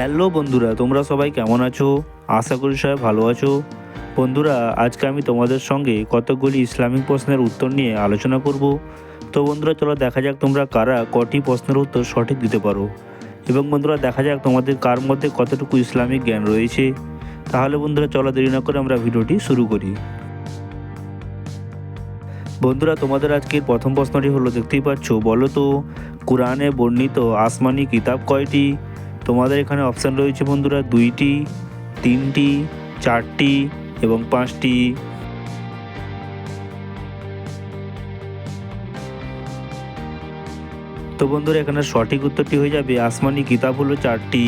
Hello বন্ধুরা, তোমরা সবাই কেমন আছো? আশা করি সবাই ভালো আছো। বন্ধুরা, আজকে আমি তোমাদের সঙ্গে কতগুলি ইসলামিক প্রশ্নের উত্তর নিয়ে আলোচনা করব। তো বন্ধুরা, চলো দেখা যাক তোমরা কারা কটি প্রশ্নের উত্তর সঠিক দিতে পারো। এবং বন্ধুরা, দেখা যাক তোমাদের কার মধ্যে কতটুকু ইসলামিক জ্ঞান রয়েছে। তাহলে বন্ধুরা, চলো দেরি না করে আমরা ভিডিওটি শুরু করি। বন্ধুরা, তোমাদের আজকের প্রথম প্রশ্নটি হলো, দেখতেই পাচ্ছ? বলো তো, কোরআনে বর্ণিত আসমানি কিতাব কয়টি? তোমাদের এখানে অপশান রয়েছে বন্ধুরা, দুইটি, তিনটি, চারটি এবং পাঁচটি। তো বন্ধুরা, এখানে সঠিক উত্তরটি হয়ে যাবে আসমানি কিতাব হলো চারটি।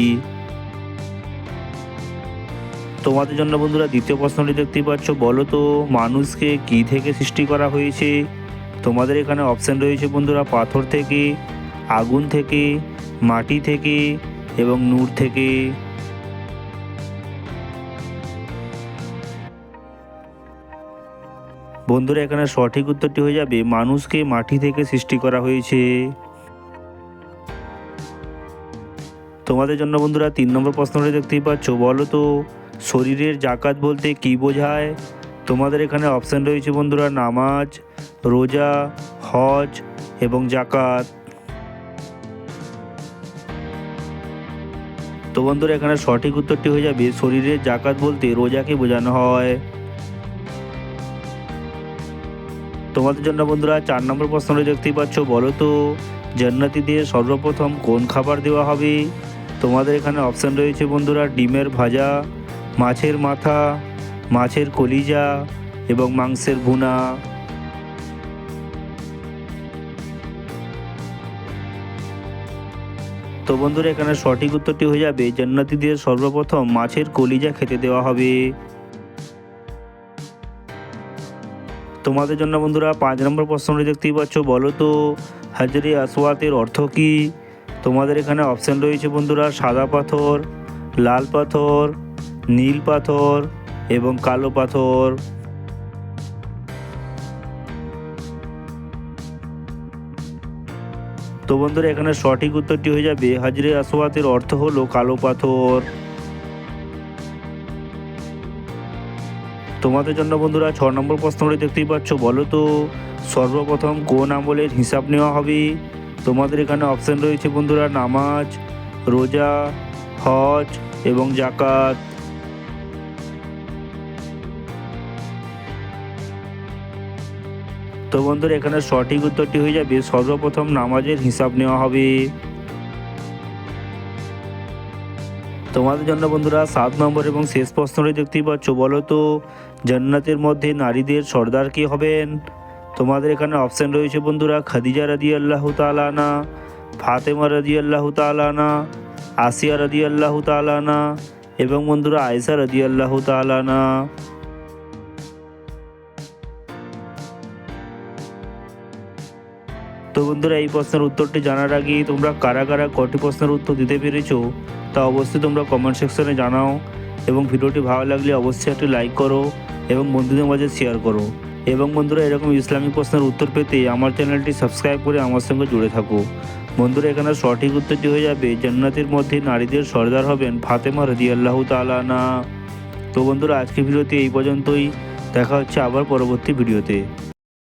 তোমাদের জন্য বন্ধুরা, দ্বিতীয় প্রশ্নটি দেখতে পাচ্ছ, বলো তো মানুষকে কি থেকে সৃষ্টি করা হয়েছে? তোমাদের এখানে অপশান রয়েছে বন্ধুরা, পাথর থেকে, আগুন থেকে, মাটি থেকে এবং নূর থেকে বন্ধুরা, এখানে সঠিক উত্তরটি হয়ে যাবে, মানুষকে মাটি থেকে সৃষ্টি করা হয়েছে। তোমাদের জন্য বন্ধুরা, তিন নম্বর প্রশ্নটি দেখতেই পাচ্ছ, বলো তো, শরীরের জাকাত বলতে কি বোঝায়? তোমাদের এখানে অপশান রয়েছে বন্ধুরা, নামাজ, রোজা, হজ এবং জাকাত। তো বন্ধুরা এখানে সঠিক উত্তরটি হয়ে যাবে, শরীরের জাকাত বলতে রোজাকে বোঝানো হয়। তোমাদের জন্য বন্ধুরা চার নম্বর প্রশ্নটি দেখতেই পাচ্ছ, বলো তো জান্নাতিদের সর্বপ্রথম কোন খাবার দেওয়া হবে? তোমাদের এখানে অপশান রয়েছে বন্ধুরা, ডিমের ভাজা, মাছের মাথা, মাছের কলিজা এবং মাংসের ভুনা। তো বন্ধুরা, এখানে সঠিক উত্তরটি হয়ে যাবে, জান্নাতিদের সর্বপ্রথম মাছের কলিজা খেতে দেওয়া হবে। তোমাদের জন্য বন্ধুরা, পাঁচ নম্বর প্রশ্নটি দেখতেই পাচ্ছ, বলো তো, হাজরে আসওয়াতের অর্থ কী? তোমাদের এখানে অপশান রয়েছে বন্ধুরা, সাদা পাথর, লাল পাথর, নীল পাথর এবং কালো পাথর। তো বন্ধুরা, এখানে সঠিক উত্তরটি হয়ে যাবে হাজরে আসওয়াতের অর্থ হলো কালো পাথর। তোমাদের জন্য বন্ধুরা, ছ নম্বর প্রশ্নটি দেখতেই পাচ্ছ। বলো তো, সর্বপ্রথম কোন আমলের হিসাব নেওয়া হবে? তোমাদের এখানে অপশান রয়েছে বন্ধুরা, নামাজ, রোজা, হজ এবং জাকাত তো বন্ধুরা এখানে সঠিক উত্তরটি হয়ে যাবে। সর্বপ্রথম নামাজের হিসাব নেওয়া হবে। তোমাদের জন্য বন্ধুরা সাত নম্বর এবং শেষ প্রশ্নটি দেখতেই পাচ্ছ, বলো তো, জান্নাতের মধ্যে নারীদের সর্দার কে হবেন? তোমাদের এখানে অপশান রয়েছে বন্ধুরা, খাদিজা রাদি আল্লাহ তালানা ফাতেমা রাদি আল্লাহ তালানা আসিয়া রাদি আল্লাহ তালানা এবং বন্ধুরা আয়সা রাদি আল্লাহ তালানা তো বন্ধুরা, এই প্রশ্নের উত্তরটি জানার আগে তোমরা কারা কারা কটি প্রশ্নের উত্তর দিতে পেরেছ তা অবশ্যই তোমরা কমেন্ট সেকশনে জানাও এবং ভিডিওটি ভালো লাগলে অবশ্যই একটি লাইক করো এবং বন্ধুদের মাঝে শেয়ার করো। এবং বন্ধুরা, এরকম ইসলামিক প্রশ্নের উত্তর পেতে আমার চ্যানেলটি সাবস্ক্রাইব করে আমার সঙ্গে জুড়ে থাকো। বন্ধুরা, এখানে সঠিক উত্তরটি হয়ে যাবে, জান্নাতের মধ্যে নারীদের সর্দার হবেন ফাতেমা রদি আল্লাহ তালানা তো বন্ধুরা, আজকের ভিডিওতে এই পর্যন্তই। দেখা হচ্ছে আবার পরবর্তী ভিডিওতে।